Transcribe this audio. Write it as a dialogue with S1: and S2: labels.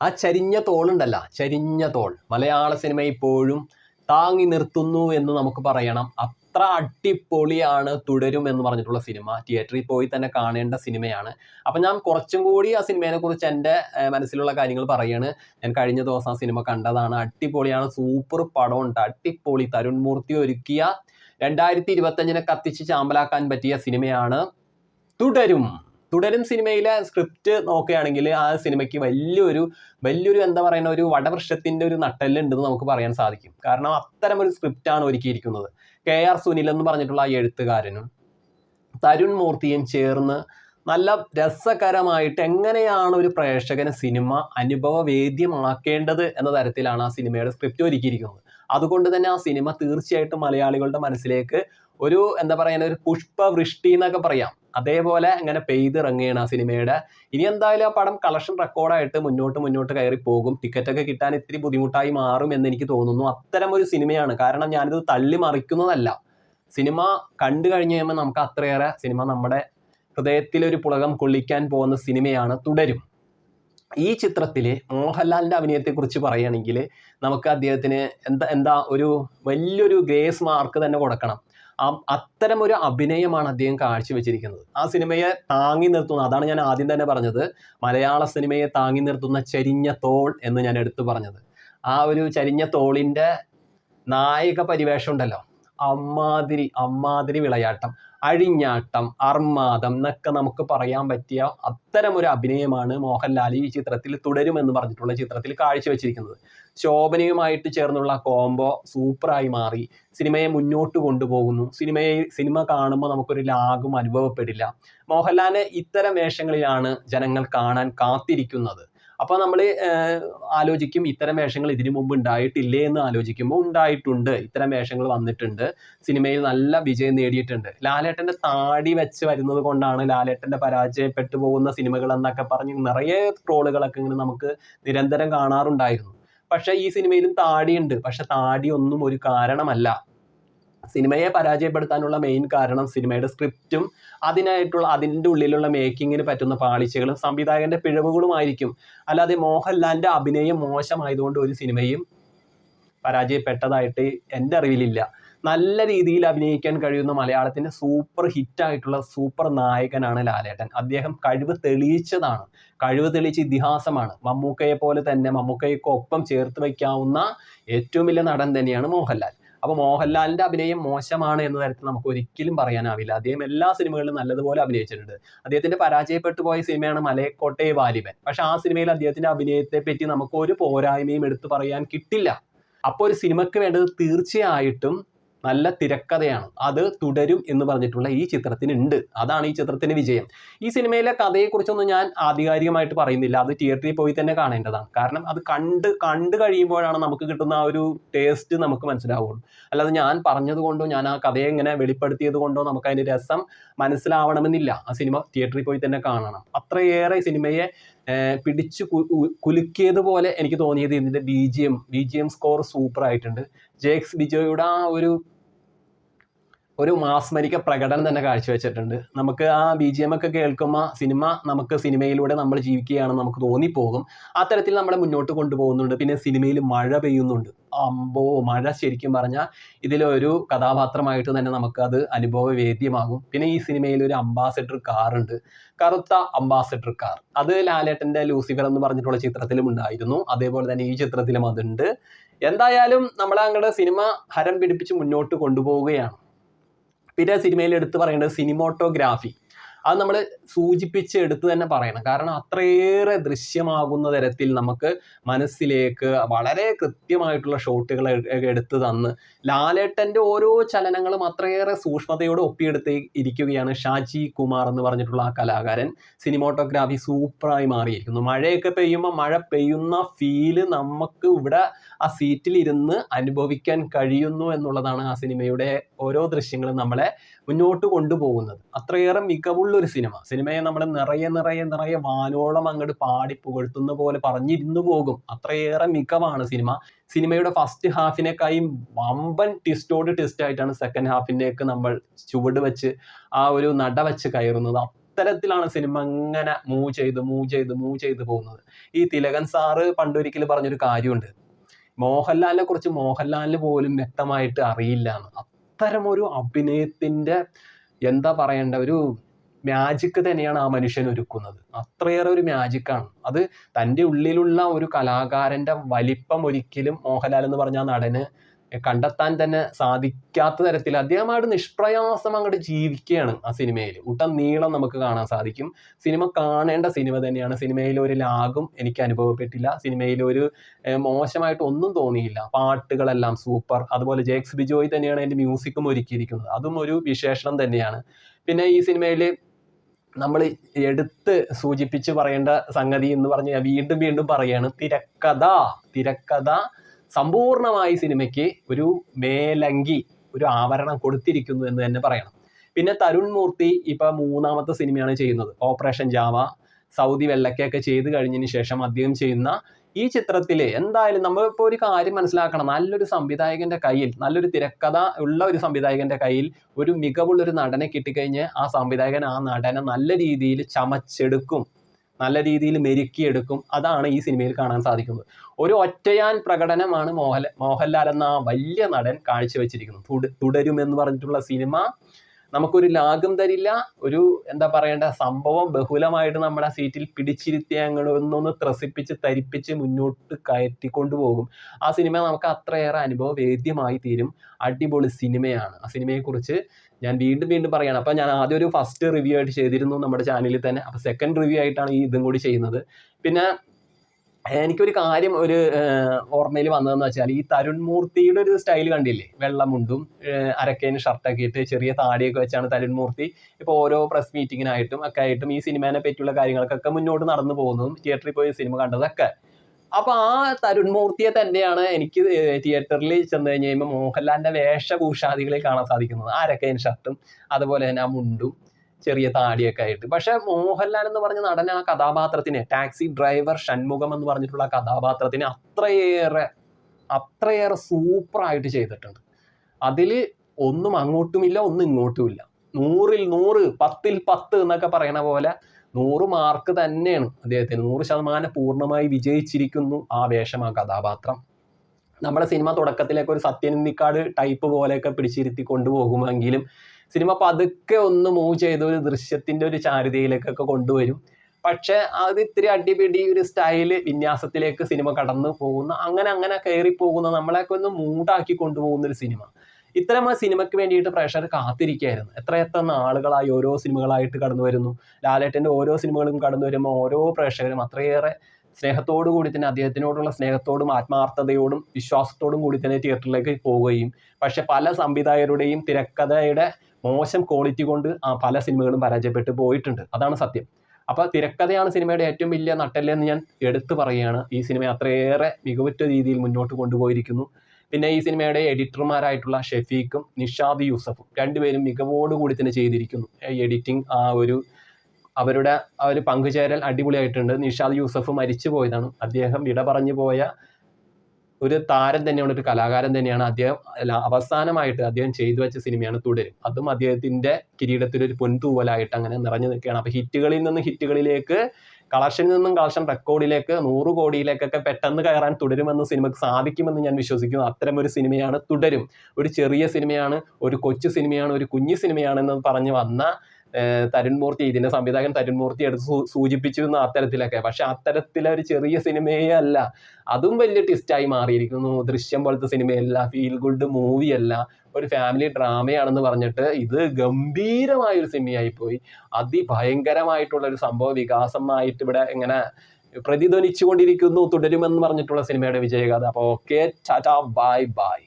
S1: ആ ചരിഞ്ഞ തോളുണ്ടല്ല ചരിഞ്ഞ തോൾ. മലയാള സിനിമ ഇപ്പോഴും താങ്ങി നിർത്തുന്നു എന്ന് നമുക്ക് പറയണം. അത്ര അടിപൊളിയാണ് തുടരും എന്ന് പറഞ്ഞിട്ടുള്ള സിനിമ തിയേറ്ററിൽ പോയി തന്നെ കാണേണ്ട സിനിമയാണ് അപ്പം ഞാൻ കുറച്ചും കൂടി ആ സിനിമയെ കുറിച്ച് എന്റെ മനസ്സിലുള്ള കാര്യങ്ങൾ പറയാണ്. ഞാൻ കഴിഞ്ഞ ദിവസം ആ സിനിമ കണ്ടതാണ്. അടിപൊളിയാണ് സൂപ്പർ ഉണ്ട് അടിപൊളി. തരുൺ മൂർത്തി ഒരുക്കിയ രണ്ടായിരത്തി ഇരുപത്തഞ്ചിനെ കത്തിച്ച് ചാമ്പലാക്കാൻ പറ്റിയ സിനിമയാണ് തുടരും. തുടരും സിനിമയിലെ സ്ക്രിപ്റ്റ് നോക്കുകയാണെങ്കിൽ ആ സിനിമയ്ക്ക് വലിയൊരു വലിയൊരു എന്താ പറയുന്ന ഒരു വടവൃക്ഷത്തിന്റെ ഒരു നട്ടെല്ലുണ്ടെന്ന് നമുക്ക് പറയാൻ സാധിക്കും. കാരണം അത്തരം ഒരു സ്ക്രിപ്റ്റാണ് ഒരുക്കിയിരിക്കുന്നത്. കെ ആർ സുനിൽ എന്ന് പറഞ്ഞിട്ടുള്ള ആ എഴുത്തുകാരനും തരുൺ മൂർത്തിയും ചേർന്ന് നല്ല രസകരമായിട്ട് എങ്ങനെയാണ് ഒരു പ്രേക്ഷകന് സിനിമ അനുഭവവേദ്യമാക്കേണ്ടത് എന്ന തരത്തിലാണ് ആ സിനിമയുടെ സ്ക്രിപ്റ്റ് ഒരുക്കിയിരിക്കുന്നത്. അതുകൊണ്ട് തന്നെ ആ സിനിമ തീർച്ചയായിട്ടും മലയാളികളുടെ മനസ്സിലേക്ക് ഒരു എന്താ പറയുക ഒരു പുഷ്പവൃഷ്ടി എന്നൊക്കെ പറയാം. അതേപോലെ അങ്ങനെ പെയ്തിറങ്ങുകയാണ് ആ സിനിമയുടെ. ഇനി എന്തായാലും ആ പടം കളക്ഷൻ റെക്കോർഡായിട്ട് മുന്നോട്ട് മുന്നോട്ട് കയറി പോകും. ടിക്കറ്റ് ഒക്കെ കിട്ടാൻ ഇത്തിരി ബുദ്ധിമുട്ടായി മാറും എന്ന് എനിക്ക് തോന്നുന്നു. അത്തരം ഒരു സിനിമയാണ്. കാരണം ഞാനിത് തള്ളി മറിക്കുന്നതല്ല. സിനിമ കണ്ടു കഴിഞ്ഞ് കഴിയുമ്പോൾ നമുക്ക് അത്രയേറെ സിനിമ നമ്മുടെ ഹൃദയത്തിലൊരു പുളകം കൊള്ളിക്കാൻ പോകുന്ന സിനിമയാണ് തുടരും. ഈ ചിത്രത്തിൽ മോഹൻലാലിന്റെ അഭിനയത്തെക്കുറിച്ച് പറയുകയാണെങ്കിൽ നമുക്ക് അദ്ദേഹത്തിന് എന്താ എന്താ ഒരു വലിയൊരു ഗ്രേസ് മാർക്ക് തന്നെ കൊടുക്കണം. അത്തരം ഒരു അഭിനയമാണ് അദ്ദേഹം കാഴ്ചവെച്ചിരിക്കുന്നത്. ആ സിനിമയെ താങ്ങി നിർത്തുന്ന അതാണ് ഞാൻ ആദ്യം തന്നെ പറഞ്ഞത് മലയാള സിനിമയെ താങ്ങി നിർത്തുന്ന ചരിഞ്ഞ തോൾ എന്ന് ഞാൻ എടുത്തു പറഞ്ഞത്. ആ ഒരു ചരിഞ്ഞ തോളിന്റെ നായക പരിവേഷം ഉണ്ടല്ലോ. അമ്മാതിരി അമ്മാതിരി വിളയാട്ടം. അഴിഞ്ഞാട്ടം അർമാദം എന്നൊക്കെ നമുക്ക് പറയാൻ പറ്റിയ അത്തരം ഒരു അഭിനയമാണ് മോഹൻലാൽ ഈ ചിത്രത്തിൽ തുടരുമെന്ന് പറഞ്ഞിട്ടുള്ള ചിത്രത്തിൽ കാഴ്ചവെച്ചിരിക്കുന്നത്. ശോഭനയുമായിട്ട് ചേർന്നുള്ള കോംബോ സൂപ്പറായി മാറി. സിനിമയെ മുന്നോട്ട് കൊണ്ടുപോകുന്നു. സിനിമയെ സിനിമ കാണുമ്പോൾ നമുക്കൊരു ലാഗും അനുഭവപ്പെടില്ല. മോഹൻലാലിനെ ഇത്തരം വേഷങ്ങളിലാണ് ജനങ്ങൾ കാണാൻ കാത്തിരിക്കുന്നത്. അപ്പോൾ നമ്മൾ ആലോചിക്കും ഇത്തരം വേഷങ്ങൾ ഇതിനു മുമ്പ് ഉണ്ടായിട്ടില്ലേ എന്ന് ആലോചിക്കുമ്പോൾ ഉണ്ടായിട്ടുണ്ട്. ഇത്തരം വേഷങ്ങൾ വന്നിട്ടുണ്ട്. സിനിമയിൽ നല്ല വിജയം നേടിയിട്ടുണ്ട്. ലാലേട്ടന്റെ താടി വെച്ച് വരുന്നത് കൊണ്ടാണ് ലാലേട്ടന്റെ പരാജയപ്പെട്ടു പോകുന്ന സിനിമകൾ എന്നൊക്കെ പറഞ്ഞ് നിറയെ ട്രോളുകളൊക്കെ ഇങ്ങനെ നമുക്ക് നിരന്തരം കാണാറുണ്ടായിരുന്നു. പക്ഷേ ഈ സിനിമയിലും താടിയുണ്ട്. പക്ഷെ താടി ഒന്നും ഒരു കാരണമല്ല. സിനിമയെ പരാജയപ്പെടുത്താനുള്ള മെയിൻ കാരണം സിനിമയുടെ സ്ക്രിപ്റ്റും അതിനായിട്ടുള്ള അതിന്റെ ഉള്ളിലുള്ള മേക്കിങ്ങിന് പറ്റുന്ന പാളിച്ചകളും സംവിധായകന്റെ പിഴവുകളുമായിരിക്കും. അല്ലാതെ മോഹൻലാലിന്റെ അഭിനയം മോശമായതുകൊണ്ട് ഒരു സിനിമയും പരാജയപ്പെട്ടതായിട്ട് എന്റെ അറിവിലില്ല. നല്ല രീതിയിൽ അഭിനയിക്കാൻ കഴിയുന്ന മലയാളത്തിന്റെ സൂപ്പർ ഹിറ്റായിട്ടുള്ള സൂപ്പർ നായകനാണ് ലാലേട്ടൻ. അദ്ദേഹം കഴിവ് തെളിയിച്ചതാണ്. കഴിവ് തെളിയിച്ച ഇതിഹാസമാണ്. മമ്മൂക്കയെ പോലെ തന്നെ മമ്മൂക്കയ്ക്കൊപ്പം ചേർത്ത് വയ്ക്കാവുന്ന ഏറ്റവും വലിയ നടൻ തന്നെയാണ് മോഹൻലാൽ. അപ്പോൾ മോഹൻലാലിന്റെ അഭിനയം മോശമാണ് എന്ന തരത്തിൽ നമുക്ക് ഒരിക്കലും പറയാനാവില്ല. അദ്ദേഹം എല്ലാ സിനിമകളിലും നല്ലതുപോലെ അഭിനയിച്ചിട്ടുണ്ട്. അദ്ദേഹത്തിന്റെ പരാജയപ്പെട്ടു പോയ സിനിമയാണ് മലയക്കോട്ടെ വാലിബൻ. പക്ഷെ ആ സിനിമയിൽ അദ്ദേഹത്തിന്റെ അഭിനയത്തെ പറ്റി നമുക്ക് ഒരു പോരായ്മയും എടുത്തു പറയാൻ കിട്ടില്ല. അപ്പോൾ ഒരു സിനിമയ്ക്ക് വേണ്ടത് തീർച്ചയായിട്ടും നല്ല തിരക്കഥയാണ്. അത് തുടരും എന്ന് പറഞ്ഞിട്ടുള്ള ഈ ചിത്രത്തിന് ഉണ്ട് അതാണ് ഈ ചിത്രത്തിന്റെ വിജയം. ഈ സിനിമയിലെ കഥയെക്കുറിച്ചൊന്നും ഞാൻ ആധികാരികമായിട്ട് പറയുന്നില്ല. അത് തിയേറ്ററിൽ പോയി തന്നെ കാണേണ്ടതാണ്. കാരണം അത് കണ്ട് കണ്ടു കഴിയുമ്പോഴാണ് നമുക്ക് കിട്ടുന്ന ആ ഒരു ടേസ്റ്റ് നമുക്ക് മനസ്സിലാവുള്ളൂ. അല്ലാതെ ഞാൻ പറഞ്ഞത് കൊണ്ടോ ഞാൻ ആ കഥയെ ഇങ്ങനെ വെളിപ്പെടുത്തിയത് കൊണ്ടോ നമുക്ക് അതിന്റെ രസം മനസ്സിലാവണമെന്നില്ല. ആ സിനിമ തിയേറ്ററിൽ പോയി തന്നെ കാണണം. അത്രയേറെ സിനിമയെ പിടിച്ചു കുലുക്കിയതുപോലെ എനിക്ക് തോന്നിയത് ഇതിന്റെ B G M B G M score സൂപ്പറായിട്ടുണ്ട് ജേക്സ് ബിജോയുടെ ആ ഒരു ഒരു മാസ്മരിക പ്രകടനം തന്നെ കാഴ്ചവെച്ചിട്ടുണ്ട്. നമുക്ക് ആ ബി ജി എം ഒക്കെ കേൾക്കുമ്പോൾ സിനിമ നമുക്ക് സിനിമയിലൂടെ നമ്മൾ ജീവിക്കുകയാണെന്ന് നമുക്ക് തോന്നിപ്പോകും. ആ തരത്തിൽ നമ്മളെ മുന്നോട്ട് കൊണ്ടുപോകുന്നുണ്ട്. പിന്നെ സിനിമയിൽ മഴ പെയ്യുന്നുണ്ട്. അമ്പോ മഴ ശരിക്കും പറഞ്ഞാൽ ഇതിലൊരു കഥാപാത്രമായിട്ട് തന്നെ നമുക്കത് അനുഭവവേദ്യമാകും. പിന്നെ ഈ സിനിമയിൽ ഒരു അംബാസഡർ കാർ ഉണ്ട്. കറുത്ത അംബാസഡർ കാർ അത് ലാലേട്ടന്റെ ലൂസിഫർ എന്ന് പറഞ്ഞിട്ടുള്ള ചിത്രത്തിലും ഉണ്ടായിരുന്നു. അതേപോലെ തന്നെ ഈ ചിത്രത്തിലും അതുണ്ട്. എന്തായാലും നമ്മളെ അങ്ങോട്ട് സിനിമ ഹരം പിടിപ്പിച്ച് മുന്നോട്ട് കൊണ്ടുപോവുകയാണ്. പിന്നെ സിനിമയിൽ എടുത്തു പറയേണ്ടത് സിനിമോട്ടോഗ്രാഫി അത് നമ്മൾ സൂചിപ്പിച്ച് എടുത്ത് തന്നെ പറയണം. കാരണം അത്രയേറെ ദൃശ്യമാകുന്ന തരത്തിൽ നമുക്ക് മനസ്സിലേക്ക് വളരെ കൃത്യമായിട്ടുള്ള ഷോട്ടുകൾ എടുത്ത് തന്ന് ലാലേട്ടന്റെ ഓരോ ചലനങ്ങളും അത്രയേറെ സൂക്ഷ്മതയോടെ ഒപ്പിയെടുത്ത് ഇരിക്കുകയാണ് ഷാജി കുമാർ എന്ന് പറഞ്ഞിട്ടുള്ള ആ കലാകാരൻ. സിനിമോട്ടോഗ്രാഫി സൂപ്പറായി മാറിയിരിക്കുന്നു. മഴയൊക്കെ പെയ്യുമ്പോൾ മഴ പെയ്യുന്ന ഫീൽ നമുക്ക് ഇവിടെ ആ സീറ്റിൽ ഇരുന്ന് അനുഭവിക്കാൻ കഴിയുന്നു എന്നുള്ളതാണ് ആ സിനിമയുടെ ഓരോ ദൃശ്യങ്ങളും നമ്മളെ മുന്നോട്ട് കൊണ്ടുപോകുന്നത്. അത്രയേറെ മികവുള്ള ഒരു സിനിമ. സിനിമയെ നമ്മൾ നിറയെ നിറയെ നിറയെ വാനോളം അങ്ങോട്ട് പാടി പുകഴ്ത്തുന്ന പോലെ പറഞ്ഞിരുന്നു പോകും. അത്രയേറെ മികവാണ് സിനിമ. സിനിമയുടെ ഫസ്റ്റ് ഹാഫിനേക്കായും വമ്പൻ ട്വിസ്റ്റോട് ട്വിസ്റ്റ് ആയിട്ടാണ് സെക്കൻഡ് ഹാഫിന്റെയൊക്കെ നമ്മൾ ചുവട് വെച്ച് ആ ഒരു നട വെച്ച് കയറുന്നത്. അത്തരത്തിലാണ് സിനിമ ഇങ്ങനെ മൂവ് ചെയ്ത് മൂവ് ചെയ്ത് മൂവ് ചെയ്ത് പോകുന്നത്. ഈ തിലകൻ സാറ് പണ്ടൊരിക്കൽ പറഞ്ഞൊരു കാര്യമുണ്ട്. മോഹൻലാലിനെ കുറിച്ച് മോഹൻലാലിന് പോലും വ്യക്തമായിട്ട് അറിയില്ല എന്ന്. അത്തരം ഒരു അഭിനയത്തിന്റെ എന്താ പറയേണ്ട ഒരു മാജിക് തന്നെയാണ് ആ മനുഷ്യൻ ഒരുക്കുന്നത്. അത്രയേറെ ഒരു മാജിക്കാണ് അത് തന്റെ ഉള്ളിലുള്ള ഒരു കലാകാരന്റെ വലിപ്പം ഒരിക്കലും മോഹൻലാൽ എന്ന് പറഞ്ഞ ആ നടന് കണ്ടെത്താൻ തന്നെ സാധിക്കാത്ത തരത്തിൽ അദ്ദേഹമായിട്ട് നിഷ്പ്രയാസം അങ്ങോട്ട് ജീവിക്കുകയാണ് ആ സിനിമയിൽ. ഉട്ടം നീളം നമുക്ക് കാണാൻ സാധിക്കും. സിനിമ കാണേണ്ട സിനിമ തന്നെയാണ്. സിനിമയിൽ ഒരു ലാഗും എനിക്ക് അനുഭവപ്പെട്ടില്ല. സിനിമയിൽ ഒരു മോശമായിട്ട് ഒന്നും തോന്നിയില്ല. പാട്ടുകളെല്ലാം സൂപ്പർ. അതുപോലെ ജേക്സ് ബിജോയ് തന്നെയാണ് അതിന്റെ മ്യൂസിക്കും ഒരുക്കിയിരിക്കുന്നത്. അതും ഒരു വിശേഷണം തന്നെയാണ്. പിന്നെ ഈ സിനിമയിൽ നമ്മൾ എടുത്ത് സൂചിപ്പിച്ച് പറയേണ്ട സംഗതി എന്ന് പറഞ്ഞാൽ വീണ്ടും വീണ്ടും പറയാണ്. തിരക്കഥ. തിരക്കഥ സമ്പൂർണമായി സിനിമയ്ക്ക് ഒരു മേലങ്കി ഒരു ആവരണം കൊടുത്തിരിക്കുന്നു എന്ന് തന്നെ പറയണം. പിന്നെ തരുൺ മൂർത്തി ഇപ്പൊ മൂന്നാമത്തെ സിനിമയാണ് ചെയ്യുന്നത്. ഓപ്പറേഷൻ ജാവ സൗദി വെള്ളക്കയൊക്കെ ചെയ്ത് കഴിഞ്ഞതിന് ശേഷം അദ്ദേഹം ചെയ്യുന്ന ഈ ചിത്രത്തിൽ എന്തായാലും നമ്മൾ നമ്മളിപ്പോൾ ഒരു കാര്യം മനസ്സിലാക്കണം. നല്ലൊരു സംവിധായകന്റെ കയ്യിൽ നല്ലൊരു തിരക്കഥ ഉള്ള ഒരു സംവിധായകന്റെ കയ്യിൽ ഒരു മികവുള്ള ഒരു നടനെ കിട്ടിക്കഴിഞ്ഞ് ആ സംവിധായകൻ ആ നടനെ നല്ല രീതിയിൽ ചമച്ചെടുക്കും. നല്ല രീതിയിൽ മെരുക്കിയെടുക്കും. അതാണ് ഈ സിനിമയിൽ കാണാൻ സാധിക്കുന്നത്. ഒരു ഒറ്റയാൻ പ്രകടനമാണ് മോഹൻ മോഹൻലാൽ എന്ന വലിയ നടൻ കാഴ്ചവെച്ചിരിക്കുന്നത്. തുട- തുടരും എന്ന് പറഞ്ഞിട്ടുള്ള സിനിമ നമുക്കൊരു ലാഗം തരില്ല ഒരു എന്താ പറയേണ്ട സംഭവം ബഹുലമായിട്ട് നമ്മുടെ സീറ്റിൽ പിടിച്ചിരുത്തി അങ്ങോട്ട് ഒന്നൊന്ന് ത്രസിപ്പിച്ച് തരിപ്പിച്ച് മുന്നോട്ട് കയറ്റിക്കൊണ്ടു പോകും ആ സിനിമ നമുക്ക് അത്രയേറെ അനുഭവവേദ്യമായി തീരും. അടിപൊളി സിനിമയാണ്. ആ സിനിമയെക്കുറിച്ച് ഞാൻ വീണ്ടും വീണ്ടും പറയാണ്. അപ്പോൾ ഞാൻ ആദ്യം ഒരു ഫസ്റ്റ് റിവ്യൂ ആയിട്ട് ചെയ്തിരുന്നു നമ്മുടെ ചാനലിൽ തന്നെ. അപ്പോൾ സെക്കൻഡ് റിവ്യൂ ആയിട്ടാണ് ഈ ഇതും കൂടി ചെയ്യുന്നത്. പിന്നെ എനിക്കൊരു കാര്യം ഒരു ഓർമ്മയിൽ വന്നതെന്ന് വെച്ചാൽ ഈ തരുൺ മൂർത്തിയുടെ ഒരു സ്റ്റൈൽ കണ്ടില്ലേ? വെള്ളമുണ്ടും അരക്കേന് ഷർട്ടൊക്കെ ഇട്ട് ചെറിയ താടിയൊക്കെ വെച്ചാണ് തരുൺ മൂർത്തി. ഓരോ പ്രസ് മീറ്റിങ്ങിനായിട്ടും ഒക്കെ ആയിട്ടും ഈ സിനിമേനെ പറ്റിയുള്ള കാര്യങ്ങൾക്കൊക്കെ മുന്നോട്ട് നടന്നു പോകുന്നതും തിയേറ്ററിൽ പോയി സിനിമ കണ്ടതൊക്കെ. അപ്പൊ ആ തരുൺ മൂർത്തിയെ തന്നെയാണ് എനിക്ക് തിയേറ്ററിൽ ചെന്ന് കഴിഞ്ഞ് കഴിയുമ്പോൾ മോഹൻലാലിന്റെ വേഷഭൂഷാദികളിൽ കാണാൻ സാധിക്കുന്നത്. ആ അരക്കേൻ ഷർട്ടും അതുപോലെ തന്നെ ആ മുണ്ടും ചെറിയ താടിയൊക്കെ ആയിട്ട്. പക്ഷെ മോഹൻലാൽ എന്ന് പറഞ്ഞ നടൻ ആ കഥാപാത്രത്തിന് ടാക്സി ഡ്രൈവർ ഷൺമുഖം എന്ന് പറഞ്ഞിട്ടുള്ള കഥാപാത്രത്തിന് അത്രയേറെ അത്രയേറെ സൂപ്പറായിട്ട് ചെയ്തിട്ടുണ്ട്. അതിൽ ഒന്നും അങ്ങോട്ടുമില്ല ഒന്നും ഇങ്ങോട്ടുമില്ല. നൂറിൽ നൂറ് പത്തിൽ പത്ത് എന്നൊക്കെ പറയണ പോലെ നൂറ് മാർക്ക് തന്നെയാണ് അദ്ദേഹത്തിന്. നൂറ് ശതമാനം പൂർണമായി വിജയിച്ചിരിക്കുന്നു ആ വേഷം ആ കഥാപാത്രം. നമ്മുടെ സിനിമ തുടക്കത്തിലേക്ക് ഒരു സത്യനന്ദിക്കാട് ടൈപ്പ് പോലെയൊക്കെ പിടിച്ചിരുത്തി കൊണ്ടുപോകുമെങ്കിലും സിനിമ പതുക്കെ ഒന്ന് മൂവ് ചെയ്ത ഒരു ദൃശ്യത്തിന്റെ ഒരു ചാരുതയിലേക്കൊക്കെ കൊണ്ടുവരും. പക്ഷേ അത് ഇത്തിരി അടിപിടി ഒരു സ്റ്റൈൽ വിന്യാസത്തിലേക്ക് സിനിമ കടന്നു പോകുന്ന അങ്ങനെ അങ്ങനെ കയറി പോകുന്ന നമ്മളെയൊക്കെ ഒന്ന് മൂടാക്കി കൊണ്ടുപോകുന്ന ഒരു സിനിമ. ഇത്തരം ആ സിനിമയ്ക്ക് വേണ്ടിയിട്ട് പ്രേക്ഷകർ കാത്തിരിക്കുകയായിരുന്നു. എത്ര എത്ര നാളുകളായി ഓരോ സിനിമകളായിട്ട് കടന്നു വരുന്നു. ലാലേട്ടന്റെ ഓരോ സിനിമകളും കടന്നു വരുമ്പോൾ ഓരോ പ്രേക്ഷകരും അത്രയേറെ സ്നേഹത്തോടു കൂടി തന്നെ അദ്ദേഹത്തിനോടുള്ള സ്നേഹത്തോടും ആത്മാർത്ഥതയോടും വിശ്വാസത്തോടും കൂടി തന്നെ തിയേറ്ററിലേക്ക് പോവുകയും പക്ഷെ പല സംവിധായകരുടെയും തിരക്കഥയുടെ മോശം ക്വാളിറ്റി കൊണ്ട് ആ പല സിനിമകളും പരാജയപ്പെട്ട് പോയിട്ടുണ്ട്. അതാണ് സത്യം. അപ്പൊ തിരക്കഥയാണ് സിനിമയുടെ ഏറ്റവും വലിയ നട്ടല്ലെന്ന് ഞാൻ എടുത്തു പറയുകയാണ്. ഈ സിനിമ അത്രയേറെ മികവുറ്റ രീതിയിൽ മുന്നോട്ട് കൊണ്ടുപോയിരിക്കുന്നു. പിന്നെ ഈ സിനിമയുടെ എഡിറ്റർമാരായിട്ടുള്ള ഷെഫീഖും നിഷാദ് യൂസഫും രണ്ടുപേരും മികവോടുകൂടി തന്നെ ചെയ്തിരിക്കുന്നു. എഡിറ്റിംഗ് ആ ഒരു അവരുടെ ആ ഒരു പങ്കുചേരൽ അടിപൊളിയായിട്ടുണ്ട്. നിഷാദ് യൂസഫ് മരിച്ചു പോയതാണ്. അദ്ദേഹം വിട പറഞ്ഞു പോയ ഒരു താരം തന്നെയാണ് ഒരു കലാകാരൻ തന്നെയാണ്. അദ്ദേഹം അവസാനമായിട്ട് അദ്ദേഹം ചെയ്തു വെച്ച സിനിമയാണ് തുടരും. അതും അദ്ദേഹത്തിന്റെ കിരീടത്തിൽ ഒരു പൊൻതൂവലായിട്ട് അങ്ങനെ നിറഞ്ഞു നിൽക്കുകയാണ്. അപ്പൊ ഹിറ്റുകളിൽ നിന്ന് ഹിറ്റുകളിലേക്ക് കളക്ഷനിൽ നിന്നും കളക്ഷൻ റെക്കോർഡിലേക്ക് നൂറ് കോടിയിലേക്കൊക്കെ പെട്ടെന്ന് കയറാൻ തുടരുമെന്ന് സിനിമക്ക് സാധിക്കുമെന്ന് ഞാൻ വിശ്വസിക്കുന്നു. അത്തരം ഒരു സിനിമയാണ് തുടരും. ഒരു ചെറിയ സിനിമയാണ് ഒരു കൊച്ചു സിനിമയാണ് ഒരു കുഞ്ഞു സിനിമയാണെന്ന് പറഞ്ഞു വന്ന തരുൺ മൂർത്തി ഇതിന്റെ സംവിധായകൻ തരുൺ മൂർത്തി എടുത്ത് സൂചിപ്പിച്ചു സൂചിപ്പിച്ചിരുന്നു അത്തരത്തിലൊക്കെ. പക്ഷെ അത്തരത്തിലെ ഒരു ചെറിയ സിനിമയേ അല്ല. അതും വലിയ ട്വിസ്റ്റായി മാറിയിരിക്കുന്നു. ദൃശ്യം പോലത്തെ സിനിമയല്ല ഫീൽ ഗുഡ് മൂവിയല്ല ഒരു ഫാമിലി ഡ്രാമയാണെന്ന് പറഞ്ഞിട്ട് ഇത് ഗംഭീരമായ ഒരു സിനിമയായി പോയി അതിഭയങ്കരമായിട്ടുള്ള ഒരു സംഭവ വികാസമായിട്ട് ഇവിടെ ഇങ്ങനെ പ്രതിധ്വനിച്ചുകൊണ്ടിരിക്കുന്നു തുടരുമെന്ന് പറഞ്ഞിട്ടുള്ള സിനിമയുടെ വിജയഗാഥ. അപ്പോൾ ഓക്കെ ടാറ്റ ബൈ ബൈ.